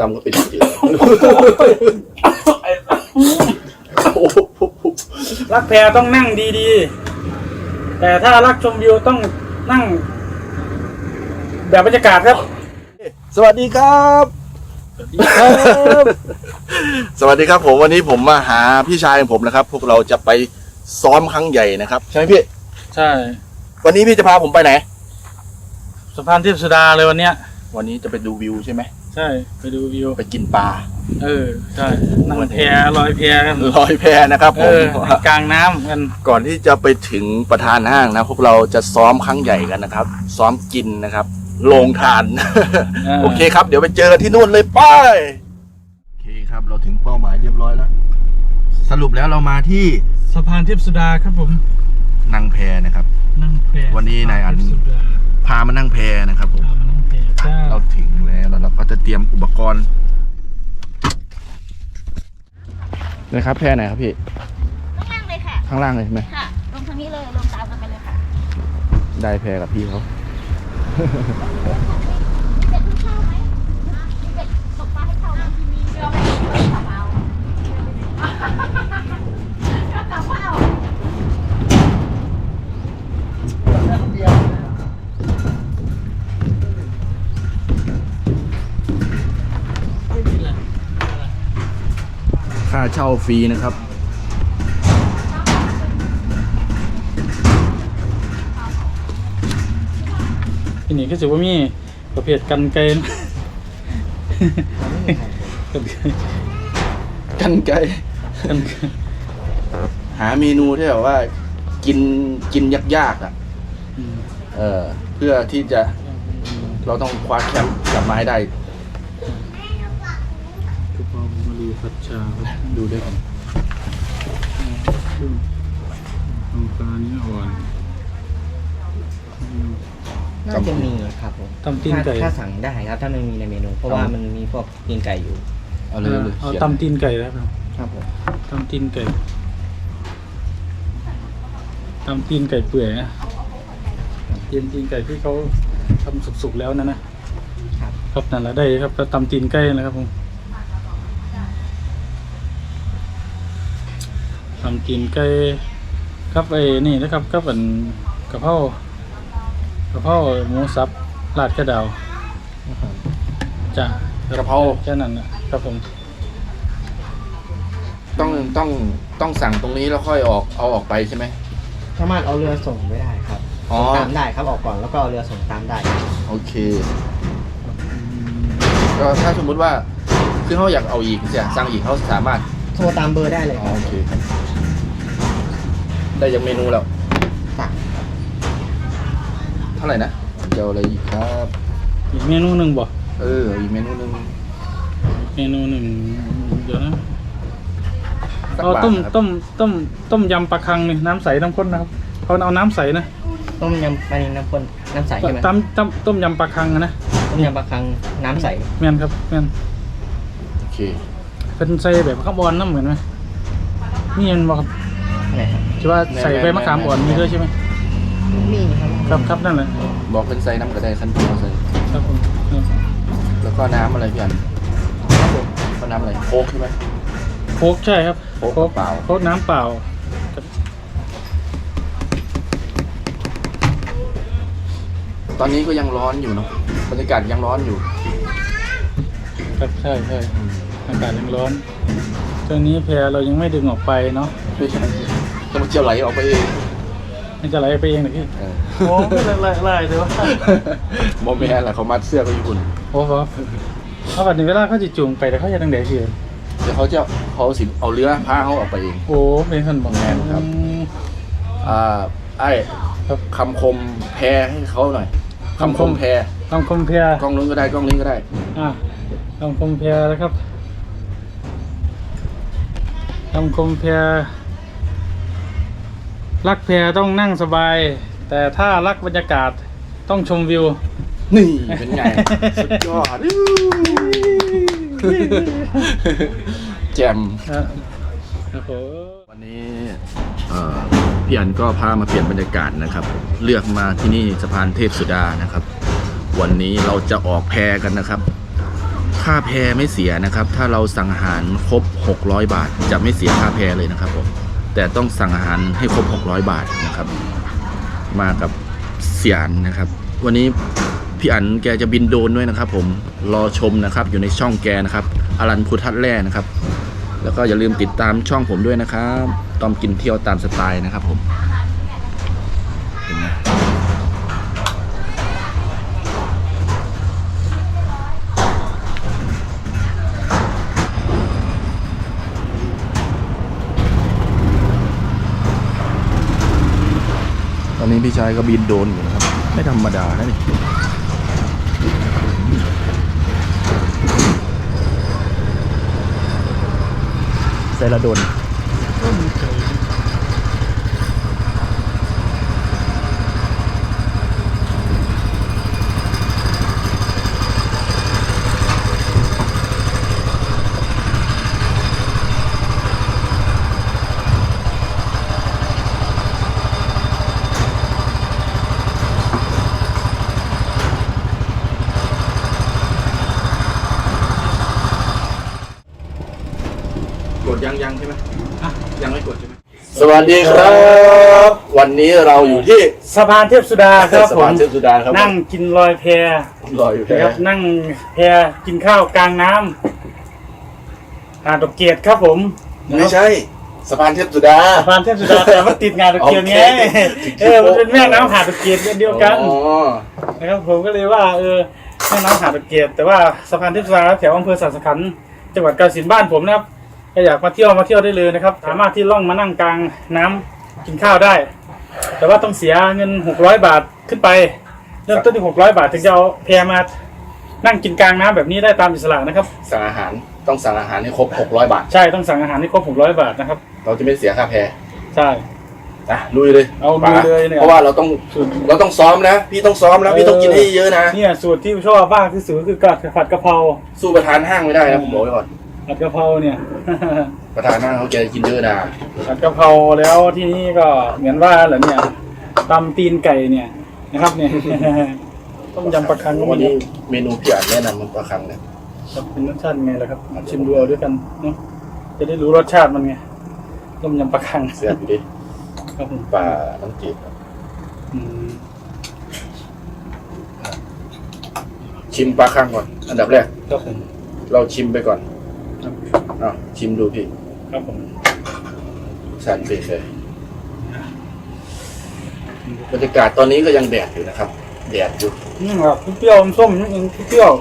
ตำก็เป็นเจือโอ้โหรักแพรต้องนั่งดีๆ แต่ถ้ารักชมวิวต้องนั่ง แบบบรรยากาศครับ สวัสดีครับครับ สวัสดีครับผมวันนี้ผมมาหาพี่ชายของผมนะครับ พวกเราจะไปซ้อมครั้งใหญ่นะครับ ใช่ไหมพี่ ใช่ วันนี้พี่จะพาผมไปไหน สะพานเทพสุดาเลยวันเนี้ย วันนี้จะไปดูวิวใช่ไหม ใช่ไปดูวิว ไปกินปลา เออใช่นั่งแพลอยแพกันลอยแพนะครับผเอมอในกลางน้ำกันก่อนที่จะไปถึงประธานห้างนะ พวกเราจะซ้อมครั้งใหญ่กันนะครับ ซ้อมกินนะครับ โรงทาน โอเคครับ เดี๋ยวไปเจอกันที่นู่นเลยไป โอเคครับ เราถึงเป้าหมายเรียบร้อยแล้ว สรุปแล้วเรามาที่สะพานเทพสุดาครับผม นางแพนะครับ นั่งแพวันนี้นายอัน สะพเทพสุดาพามานั่งแพนะครับผมพามานั่งแพจ้าเราถึงแล้วแล้วเราก็จะเตรียมอุปกรณ์นะครับแพไหนครับพี่ ข้างล่างเลยค่ะ ข้างล่างเลยใช่ไหมค่ะ ลงทางนี้เลย ลงตามกันไปเลยค่ะ ได้แพกับพี่เขา ค่าเช่าฟรีนะครับ ที่นี่ก็ถือว่ามีประเภทกันไกลนะกันไกลกันไกลกันไกลหาเมนูที่แบบว่า กินกินยากๆอะอืมเออเพื่อที่จะเราต้องคว้าแชมป์กลับมาให้ได้ กระเพรา มารีผัดชาครับดูด้วยกันซึ่งน้ำปลาเนื้ออ่อนอืมน่าจะมีครับผมตำตีนไก่ ถ้าถ้าสั่งได้ครับ ถ้ามันมีในเมนู เพราะว่ามันมีพวกตีนไก่อยู่ เอาเลยเลยเอาขียนตำตีนไก่แล้วครับครับผมตำตีนไก่ตำตีนไก่เปื่อยนะตีนตีนไก่ที่เขาทำสุกๆแล้วนะนะครับ ครับนั่นแหละได้ครับแล้วตำตีนไก่นะครับผม ตำตีนไก่ครับไอ้นี่นะครับครับอันกะเพรากะเพราหมูสับราดกระดาวจ้ะกะเพรา แค่นั้นนะครับผมต้องต้องต้องสั่งตรงนี้แล้วค่อยออกเอาออกไปใช่ไหมสามารถเอาเรือส่งไม่ได้ครับอ๋อ ส่งตามได้ครับออกก่อนแล้วก็เอาเรือส่งตามได้โอเค ก็ถ้าสมมุติว่าคือเขาอยากเอาอีกอยากสั่งอีกเขาสามารถโทรตามเบอร์ได้เลยอ๋อครับ โอเคครับ ได้ยังเมนูแล้วสั่งเท่าไหร่นะเจ้าอะไรอีกครับ อีกเมนูหนึ่งบ่เอออีกเมนูหนึงเมนูหนึ่งเดี๋ยวนะสักเอาบาทต้มนะครับต้มต้มต้มยำปลาคังนี่น้ำใสน้ำข้นนะครับเขาเอาน้ำใสนะต้มยำปลานิลน้ำข้นน้ำใสใช่ไหมต้มต้มต้มยำปลาคังอะนะต้มยำปลาคังน้ำใสแม่นครับแม่นโอเคเป็นใส่แบบข้าวบอลน้ำเหมือนไหมนี่มันบอกครับ ไหนครับ ที่ว่าใส่ใบมะขามอ่อนมีด้วยใช่ไหมมีครับครับครับนั่นแหละบอกเป็นไซน้ำกระไดขั้นตัวใส่ครับผมเออแล้วก็น้ำอะไรพี่อันก็น้ำอะไรโค้กใช่ไหม โค้กใช่ครับโค้กเปล่า โค้กน้ำเปล่าตอนนี้ก็ยังร้อนอยู่เนาะบรรยากาศยังร้อนอยู่ ครับใช่ใช่อากาศยังร้อนช่วงนี้แพรเรายังไม่ดึงออกไปเนาะ ไม่ใช่ต้องมาเจียวไหลออกไปเองมันจะไหลไปเองนะพี่เออโอ้ไม่ไหลไหลเลยว่าโมเมนแหละเขามัดเสื้อก็ญี่ปุ่นโอ้โหเขาแบบนี้เวลาเขาจะจูงไปแต่เขาจะตั้งแต่เสียเดี๋ยวเขาจะเขาสิเอาเรือพาเขาออกไปเอง โอ้เป็นคนบอกแม่นครับ อ่าไอ้คำคมแพรให้เขาหน่อยคำคมแพรทำคมเพลียกล้องนู้นก็ได้กล้องนี้ก็ได้ อะทำคมเพลียนะครับทำคมเพลีย รักเพลียต้องนั่งสบาย แต่ถ้ารักบรรยากาศต้องชมวิว นี่เป็นไง สุดยอดแจมอะโอ้โหวันนี้เอ่อพี่อันก็พามาเปลี่ยนบรรยากาศนะครับ เลือกมาที่นี่สะพานเทพสุดานะครับ วันนี้เราจะออกแพกันนะครับค่าแพรไม่เสียนะครับ ถ้าเราสั่งอาหารครบ 600 บาท จะไม่เสียค่าแพรเลยนะครับผม แต่ต้องสั่งอาหารให้ครบ 600 บาทนะครับ มากับเสียนนะครับ วันนี้พี่อันแกจะบินโดนด้วยนะครับ ผมรอชมนะครับ อยู่ในช่องแกนะครับอรันพุทัศแร่นะครับ แล้วก็อย่าลืมติดตามช่องผมด้วยนะครับ ตอมกินเที่ยวตามสไตล์นะครับผมเห็นไหมตอ นนี้พี่ชายก็บินโดนอยู่นะครับ ไม่ธรรมดานะนี่เซราโดน ยังยังใช่ไหมยังไม่กดใช่ไหมสวัสดีครับ วันนี้เราอยู่ที่สะพานเทพสุดาครับสะผพามนเทพสุดาครับนั่งกินลอยแพรออยู่นะแค่ครับนั่งแพกินข้าวกลางน้ำหาดดอกเกียรติครับผมไม่ใช่สะพานเทพสุดา สะพานเทพสุดาแต่มันติดงานดอกเกียรติไงโอเค เออมันเป็นแม่น้ำหาดดอกเกียรติเดียวกันอ๋อนะครับผมก็เลยว่าเออแม่น้ำหาดดอกเกียรติแต่ว่าสะพานเทพสุดาแถวอำเภอสัตขันธ์จังหวัดกาฬสินธุ์บ้านผมนะครับ ถ้าอยากมาเที่ยวมาเที่ยวได้เลยนะครับ สามารถที่ล่องมานั่งกลางน้ำกินข้าวได้ แต่ว่าต้องเสียเงิน600บาทขึ้นไป เริ่มต้นที่600บาทถึงจะเอาแพมานั่งกินกลางน้ำแบบนี้ได้ตามอิสระนะครับ สั่งอาหารต้องสั่งอาหารให้ครบ600บาท ใช่ต้องสั่งอาหารให้ครบ600บาทนะครับ เราจะไม่เสียค่าแพรใช่อะลุยเลยเอาลุยเลยเนี่ยเพราะว่าเราต้องเราต้องซ้อมนะ พี่ต้องซ้อมนะพี่ต้องกินให้เยอะนะเนี่ยสูตรที่ชอบมากที่สุดคือกัดผัดกะเพราสู้ประธานห้างไม่ได้นะผมบอกไว้ก่อน ผัดกะเพราเนี่ย ประธานห้างเขาแกกินเยอะนะผัดกะเพราแล้วที่นี่ก็เหมือนว่าเหรอเนี่ยตำตีนไก่เนี่ยนะครับเนี่ย ต้มยำปลาคังก็วันมีนี้เมนูพี่อ่านแนะนำมันประคังเนี่ยครับเป็นรสชาติไงล่ะครับชิมดูเอาด้วยกันเนาะจะได้รู้รสชาติมันไงต้มยำปลาคังเสียบอยู่ดิครับผมปลาน้ำจืดอืมชิมปลาคังก่อน อันดับแรก ครับผมเราชิมไปก่อนครับ อะชิมดูพี่ ครับผมสันเป็นเลยบรรยากาศตอนนี้ก็ยังแดดอยู่นะครับ แดดอยู่อืมครับเปรี้ยวๆส้มนิดนึงเปรี้ยว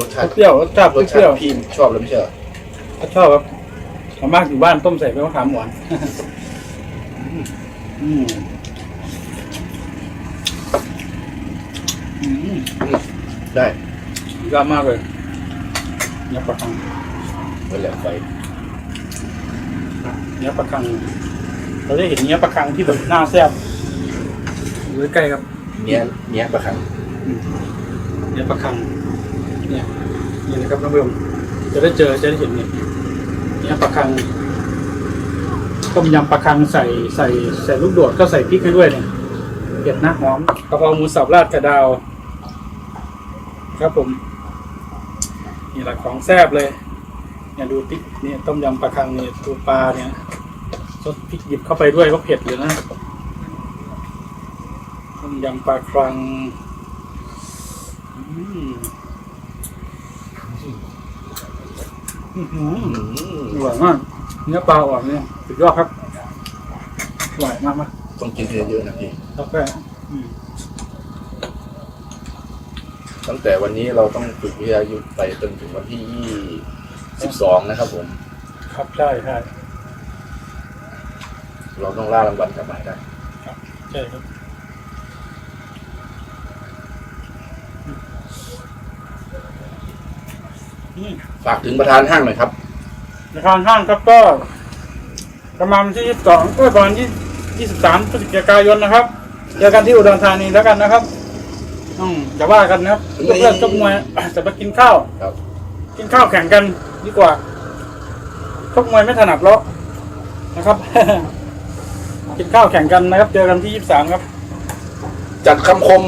รสชาติเปรี้ยวรสชาติรสเปชารี้ยวติพี่ชอบแล้วไม่ใช่เหรอถ้าชอบครับส่วนมากอยู่บ้านต้มใส่ใบมะขามหวานอืมอืมได้ยอดมากเลย เนื้อปลาคังเวลาไปเนื้อปลาคัง เราได้เห็นเนื้อปลาคังที่แบบน่าแซ่บอยู่ใกล้ๆครับเนี้ยเนี้ยปลาคังเนื้อปลาคัง เนี่ยนี่นะครับท่านผู้ชมจะได้เจอจะได้เห็นเนี่ยเนื้อปลาคังต้มยำปลาคังใส่ใส่ใส่ลูกโดดก็ใส่พริกให้ด้วยเนี่ยเผ็ดนะหอมกะเพราหมูสับราดกระดาว ครับผม นี่แหละของแซ่บเลยเนี่ยดูติ๊กเนี่ยต้มยำปลาคังเนี่ยดูปลาเนี่ยซดพริกหยิบเข้าไปด้วยก็เผ็ดเลยนะต้มยำปลาคังอืมอื้อหืออร่อยมากเนื้อปลาอ่อนเนี่ยสุดยอดครับอร่อยมากมากต้องกินเยอะๆนะพี่ๆแล้วก็อืม ตั้งแต่วันนี้เราต้องฝึกวิทยายุทธไปจนถึงวันที่สิบสองนะครับผม ครับใช่ใช่เราต้องล่ารางวัลกลับมาให้ได้ใช่ครับ อืม ฝากถึงประธานห้างหน่อยครับ ในทางห้างครับก็ประมาณวันที่ยี่สิบสองก็ประมาณยี่ยี่สิบสามพฤศจิกายนนะครับ เจอกันที่อุดรธานีแล้วกันนะครับ อืมอย่าว่ากันนะครับเพื่อนๆชกมวย จะมากินข้าว ครับ กินข้าวแข่งกันดีกว่าชกมวยไม่ถนัดแล้วนะครับ กินข้าวแข่งกันนะครับ เจอกันที่ยี่สิบสามครับ จัดคำคม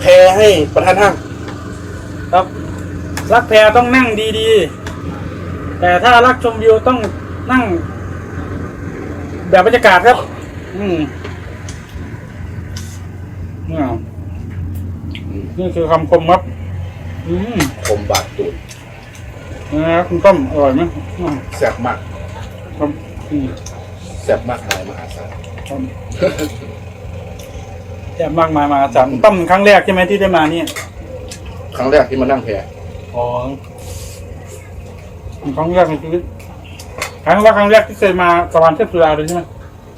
แพรให้ประธานห้างครับ รักแพต้องนั่งดีๆ แต่ถ้ารักชมวิวต้องนั่ง แบบบรรยากาศครับ อืมเนี่ย นี่คือคำคมครับ อืมคมบาดตูดนะครับคุณต้อมอร่อยไหมอืมแซ่บมากครับอืมแซ่บมากมายมหาศาลครับแย่มากมายมหาศาลคุณต้อมครั้งแรกใช่ไหมที่ได้มาเนี่ยครั้งแรกที่มานั่งแพอ๋อครั้งแรกในชีวิตครั้งแรกครั้งแรกที่เคยมาสวรรค์เทพสุราเลยใช่ไหม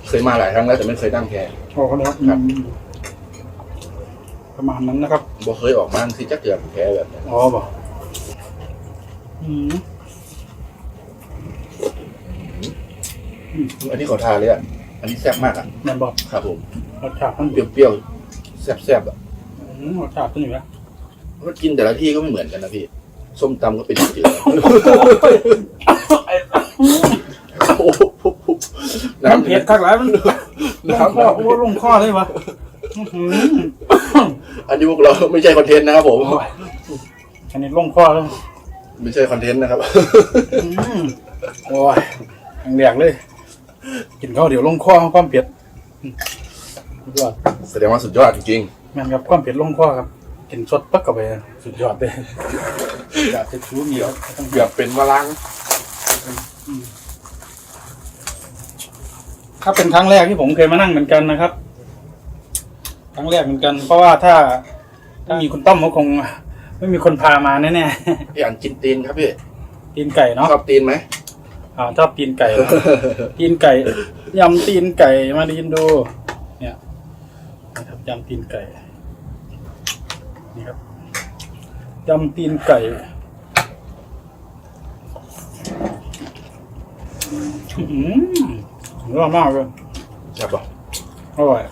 เคยมาหลายครั้งแล้วแต่ไม่เคยนั่งแพโอ้ครับครับอืมประมาณนั้นนะครับ บ่เคยออกมาที่จะเกิดแพแบบนี้อ๋อบอกอืมอันนี้ขอทานเลยอะ อันนี้แซ่บมากอะแม่นบอกครับผมรสชาติมันเปรี้ยวๆแซ่บๆอะอืมรสชาติเป็นอย่างไรก็กินแต่ละที่ก็ไม่เหมือนกันนะพี่ ส้มตำก็เป็นจืดโอ้โหน้ำเผ็ดคักหลายมันลงน้ำข้อโอ้ลงข้อเลยวะ อื้อหืออันนี้พวกเราไม่ใช่คอนเทนต์นะครับผมโอ้ยอันนี้ลงข้อแล้วไม่ใช่คอนเทนต์นะครับอืมโอ้ยแข็งแรงเลย กินข้าวเดี๋ยวลงข้อความเผ็ดอืมสุดยอดแสดงว่าสุดยอดจริงแม่นครับความเผ็ดลงข้อครับ กินสดปักเข้าไปสุดยอดเลยอยากจะชูเหนียวต้องๆเกือบเป็นวาลังถ้าเป็นครั้งแรกที่ผมเคยมานั่งเหมือนกันนะครับค รั้งแรกเหมือนกัน เพราะว่าถ้าถ้ามีคุณต้อมก็คง ไม่มีคนพามาแน่พี่อันกินตีนครับพี่ๆ ตีนไก่เนาะชอบตีนไหมอ่าชอบตีนไก่เนอะตีนไก่ยำตีนไก่มาดินดู เนี่ยนะครับยำตีนไก่นี่ครับยำตีนไก่อื้อหืออร่อยมากเลยใช่ปะอร่อย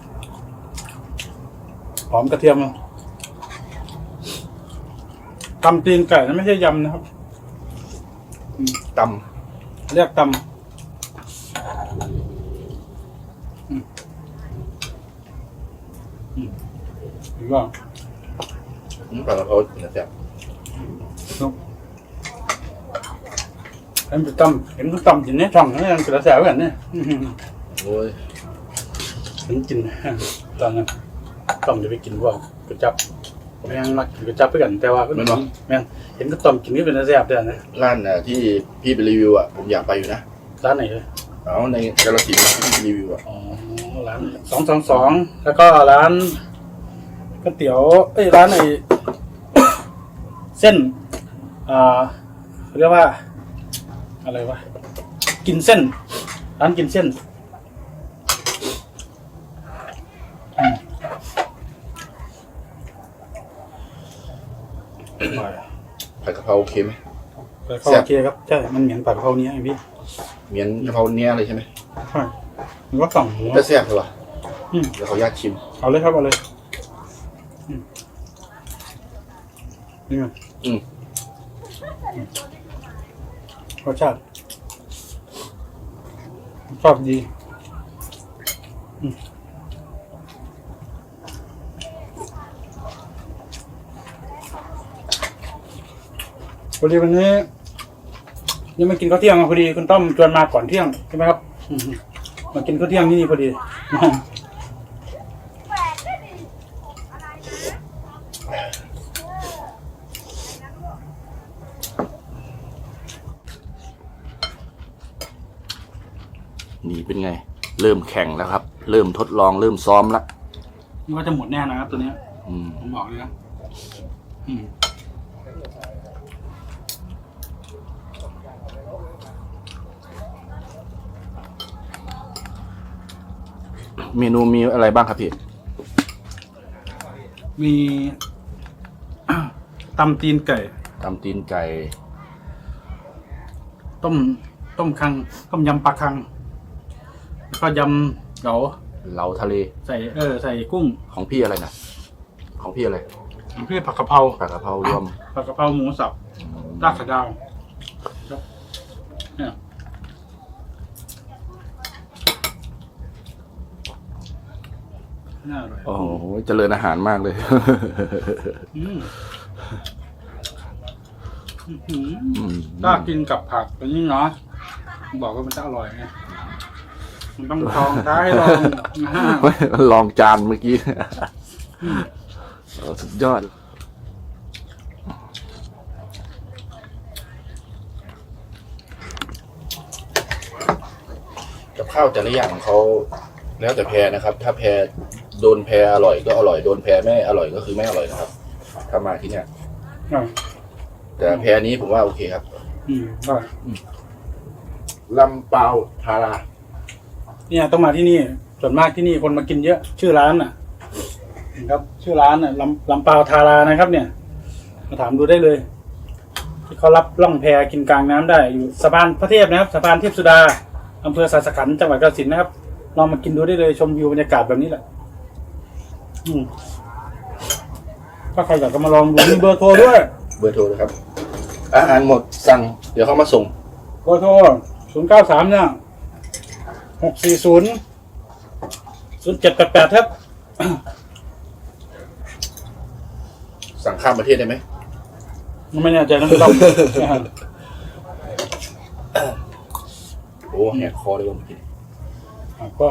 หอมกระเทียมอะตำตีนไก่นะไม่ใช่ยำนะครับตเรียกตำอืมอืมหรือว่าำปลากระเพราเนื้อแซ่บเห็นไปตำเห็นเขาตำกินในช่องนั่นยังกระแสกันเนี่ยอื้อหือโอ้ยเห็นกินตอนนั้น ต้มจะไปกินพวกกระจับแม่งมักกินกระจับไปกันแต่ว่าก็แม่งเห็นก็ต้มกินนี่เป็นแซ่บเด้อนะร้านน่ะที่พี่ไปรีวิวอะผมอยากไปอยู่นะร้านไหนเลยเอาในกาลสินธุ์ที่พี่ไปรีวิวอะอ๋อร้านสองสองสองแล้วก็ร้านก๋วยเตี๋ยวเอ้ยร้านไอเส้นอ่าเขาเรียกว่า อะไรวะกินเส้น ร้านกินเส้นอืมอร่อย ผัดกะ เพราโอเคไหมปลาเข้าโอเคครับใช่มันเหมือนปลากระเพราเนี้ยไงพี่เหมือนกะเพราเนี้ยเลยใช่ไหมใช่มันก็สั่งหมูก็แซ่บเลยว่ะอืมเดี๋ยวขออนุญาตชิมเอาเลยครับเอาเลยอืมนี่ไงอืมรสชาติชอบดี พอดีวันนี้ยังไม่กินข้าวเที่ยงอะพอดีคุณต้อมชวนมาก่อนเที่ยงใช่ไหมครับอืมมากินข้าวเที่ยงที่นี่พอดีนี่เป็นไง เริ่มแข่งแล้วครับ เริ่มทดลองเริ่มซ้อมละนี่ว่าจะหมดแน่นะครับตัวเนี้ยอืมผมบอกเลยนะ เมนูมีอะไรบ้างครับพี่มีตำตีนไก่ ตำตีนไก่ ต้ม ต้มคัง ต้มยำปลาคัง แล้วก็ยำเหลาเหลาทะเล ใส่เออ ใส่กุ้งของพี่อะไรนะของพี่อะไรเพื่อผักกะเพราผัดกะเพรารวมผักกะเพราหมูสับรากกระดาวครับเนี่ย น่าอร่อยโอ้โหเจริญอาหารมากเลย อืมอื้อหืออืมถ้ากินกับผักแบบนี้เนาะบอกว่ามันจะอร่อยไงมันต้องลองได้ลองนะฮะเฮ้ยลองจานเมื่อกี้โอ้สุดยอด กับข้าวแต่ละอย่างเขาแล้วแต่แพรนะครับ ถ้าแพร โดนแพรอร่อยก็อร่อย โดนแพรไม่อร่อยก็คือไม่อร่อยนะครับถ้ามาที่เนี่ย อะแต่แพรนี้ผมว่าโอเคครับอืมก็ลำเปาทาราเนี่ยต้องมาที่นี่ ส่วนมากที่นี่คนมากินเยอะ ชื่อร้านน่ะนะครับ ชื่อร้านน่ะลำลำปาวทารานะครับ เนี่ย มาถามดูได้เลย ที่เขารับล่องแพกินกลางน้ำได้อยู่สะพานพระเทพนะครับสะพานเทพสุดาอำเภอสาสขันธ์จังหวัดกาฬสินธุ์นะครับลองมากินดูได้เลยชมวิวบรรยากาศแบบนี้แหละอืม ถ้าใครอยากจะมาลองดูมีเบอร์โทรด้วย เบอร์โทรนะครับ อาหารหมดสั่ง เดี๋ยวเขามาส่ง เบอร์โทรศูนย์เก้าสามเนี่ยหกสี่ศูนย์ศูนย์เจ็ดแปดแปดครับ สั่งข้ามประเทศได้ไหมไม่แน่ใจนะไม่ต้อง โอ้แหกคอเลยว่าเมื่อกี้อะก็